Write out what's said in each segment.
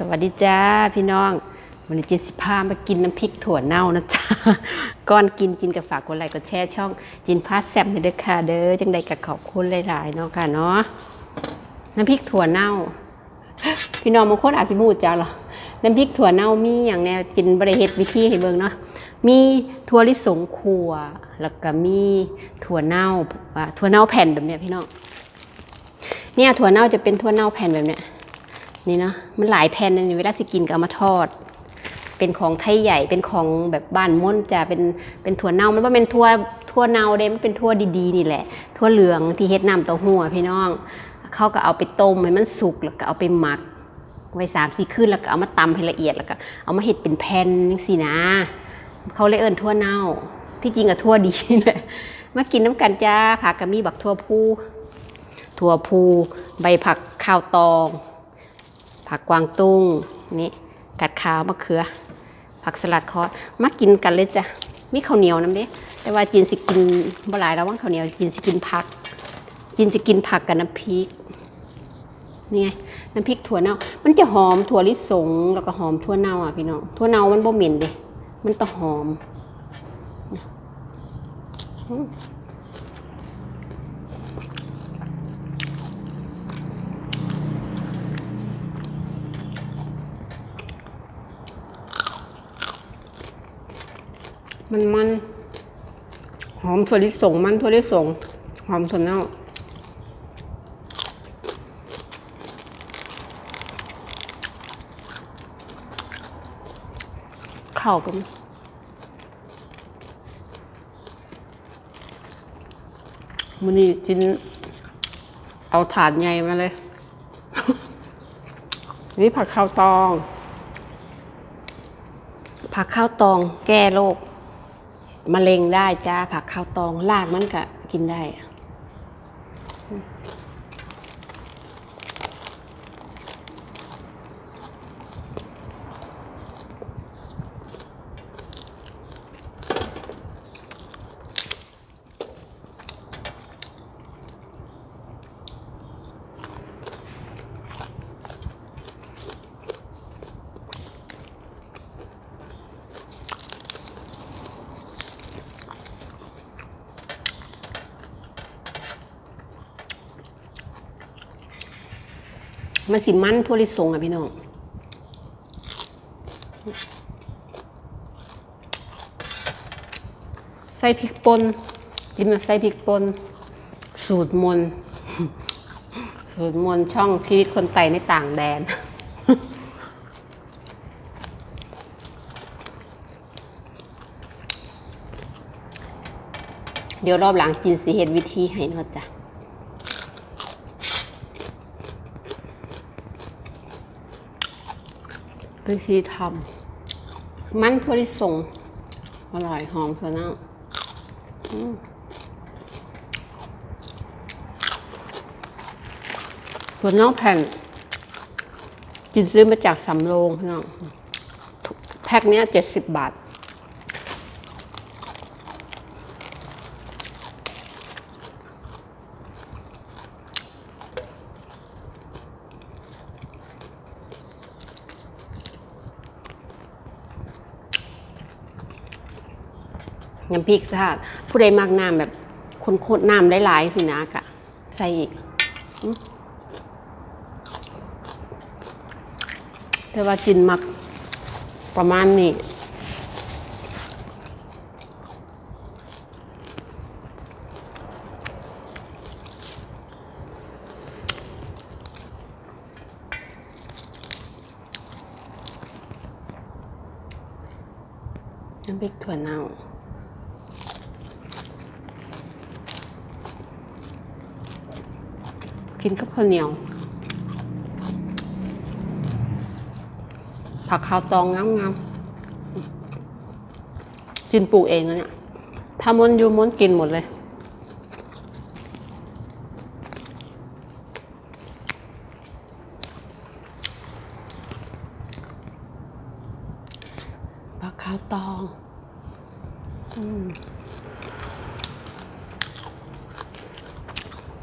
สวัสดีจ้าพี่น้องวันนี้จินสิพามากินน้ำพริกถั่วเน่านะจ๊ะก่อนกินกินกับฝากกดไลค์กดแชร์ช่องจินพาแซ่บนี่เด้อค่ะเด้อจังใดกับขอบคุณหลายๆเนาะค่ะเนาะน้ำพริกถั่วเน่า พี่น้องบางคนอาจสิบูจ้าหรอน้ำพริกถั่วเน่ามีอย่างแนวกินบริเฮ็ดวิธีให้เบิ่งเนาะมีถั่วลิสงขัวแล้วก็มีถั่วเน่าถั่วเน่าแผ่นแบบเนี้ยพี่น้องเนี่ยถั่วเน่าจะเป็นถั่วเน่าแผ่นแบบเนี้ย นี่เนาะมันหลายแผ่นนะนี่เวลาสิกินก็เอามาทอด เป็นของไทยใหญ่เป็นของแบบบ้านม่นจะเป็นเป็นถั่วเน่ามันว่าเป็นถั่วถั่วเน่าเด้มันเป็นถั่วดีๆนี่แหละถั่วเหลืองที่เฮ็ดน้ำเต้าหู้พี่น้องเขาก็เอาไปต้มให้มันสุกแล้วก็เอาไปหมัก ไว้สามสี่คืนแล้วก็เอามาตำให้ละเอียดแล้วก็เอามาเฮ็ดเป็นแผ่นจังซี่นะ เขาเลยเอิ้นถั่วเน่า ที่จริงอะถั่วดีแหละมากินน้ำกันจ้าผักก็มีบักถั่วพูถั่วพูใบผักข้าวตอง ผักกวางตุ้งนี่กัดขาวมะเขือ ผักสลัดคอสมากินกันเลยจ้ะมีข้าวเหนียวน้ำเด้แต่ว่าจีนสิกินบ่หลายแล้วว่างข้าวเหนียวจีนสิกินผักจีนจะกินผักกับน้ำพริกนี่ไงน้ำพริกถั่วเน่า มันจะหอมถั่วลิสงแล้วก็หอมถั่วเน่าอะพี่น้องถั่วเน่ามันบ่เหม็นเด้มันต้องหอม มันมันหอมถั่วลิสงมันถั่วลิสงหอมถั่วเน่าเข้ากันมันนี่จินเอาถาดใหญ่มาเลย นี่ผักข้าวตอง ผักข้าวตองแก้โรค มะเร็งได้จ้าผักข้าวตองรากมันก็กินได้ มันสิมันทั่วลิสงอะพี่น้องใส่พริกป่นกินมาใส่พริกป่นสูตรมน สูตรมนช่องชีวิตคนไต่ในต่างแดน เดี๋ยวรอบหลังกินสิเห็นวิธีให้นอะจ้ะ วิธีทำมันถั่วลิสงอร่อยหอมเถอะนะอส่วนนอกแผ่น กินซื้อมาจากสำโรงพี่น้องแพ็คเนี้ยเจ็ดสิบบาท น้ำพริกสาผู้ใดมากน้ำแบบคนๆน้ำหลายๆสินะกะใส่อีกอื้อแต่ว่ากินมักประมาณนี้น้ำพริกถั่วเน่า กินกับข้าวเหนียว ผักข้าวตองงามๆจินปลูกเองนะเนี่ยถ้ามนอยู่มนกินหมดเลย ผักข้าวตองอม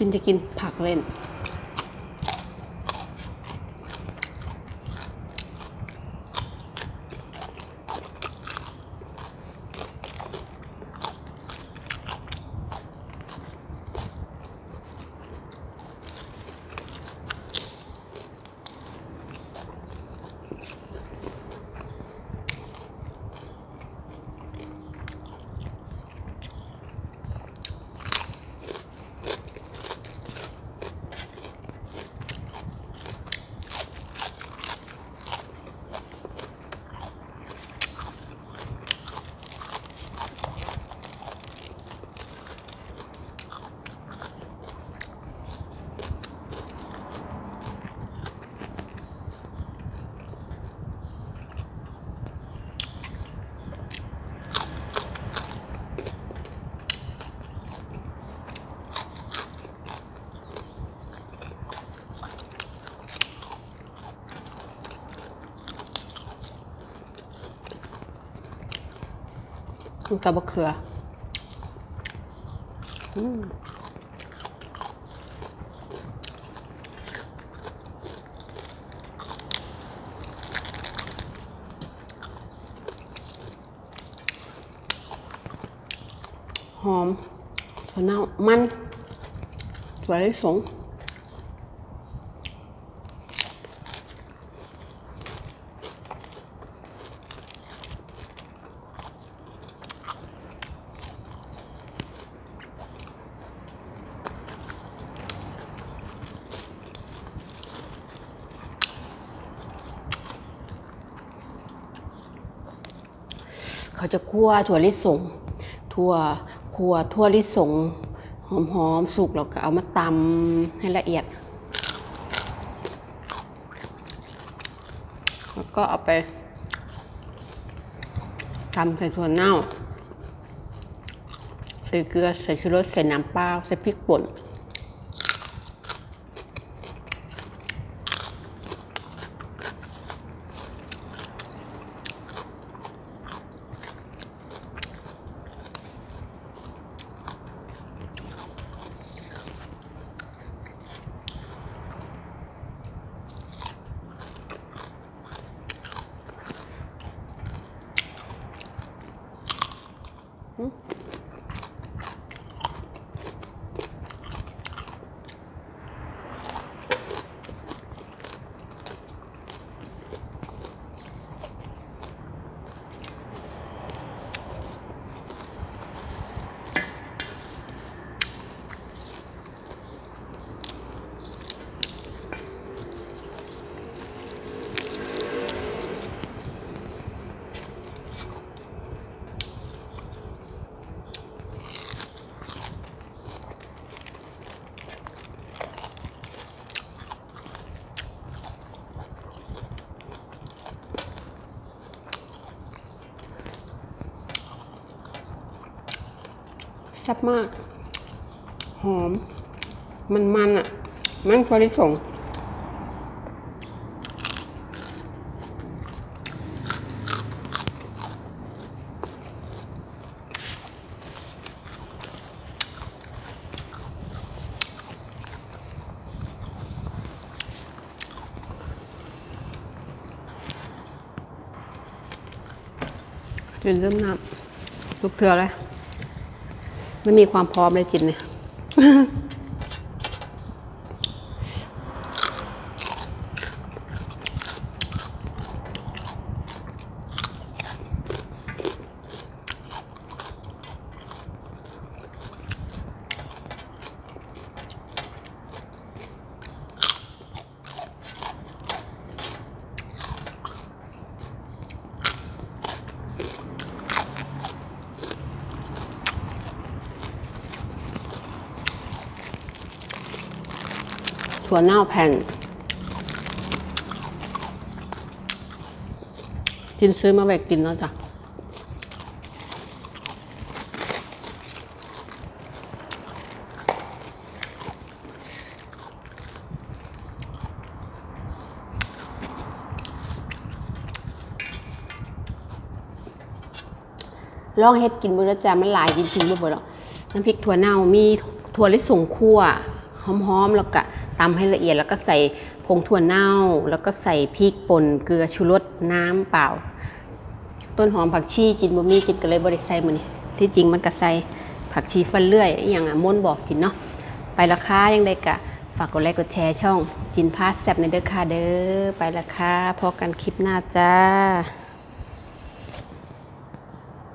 กินจะกินผักเล่น กับมะเขือหอมถั่วเน่ามันถั่วลิสง เขาจะคั่วถั่วลิสงถั่วคั่วถั่วลิสงหอมๆสุกแล้วก็เอามาตำให้ละเอียด แล้วก็เอาไปตำใส่ถั่วเน่าใส่เกลือใส่ชูรสใส่น้ำเปล่าใส่พริกป่น แซ่บมาก หอม มันมันอะ มันถั่วลิสงจินเริ่มน้ำลูกเถื่อเลย ไม่มีความพร้อมเลยจินเนี่ย ถั่วเน่าแผ่นจินซื้อมาไว้กินแล้วจ้ะลองเฮ็ดกินมือละจ้ะมันหลายจริงๆบ่เบิดหรอกน้ำพริกถั่วเน่ามีถั่วลิสงคั่วหอมๆแล้วก็ ตำให้ละเอียดแล้วก็ใส่ผงถั่วเน่า แล้วก็ใส่พริกป่นเกลือชูรสน้ำเปล่า ต้นหอมผักชีจินบ่มีจินก็เลยบ่ได้ใส่มือนี้ที่จริงมันก็ใส่ผักชีฟันเลื่อยอย่างอะม่นบอกจินเนาะไปราคายังได้กะฝากกดไลค์กดแชร์ช่อง จินพาสแซบในเด้อค่ะเด้อไปละค่ะพอกันคลิปหน้าจ้า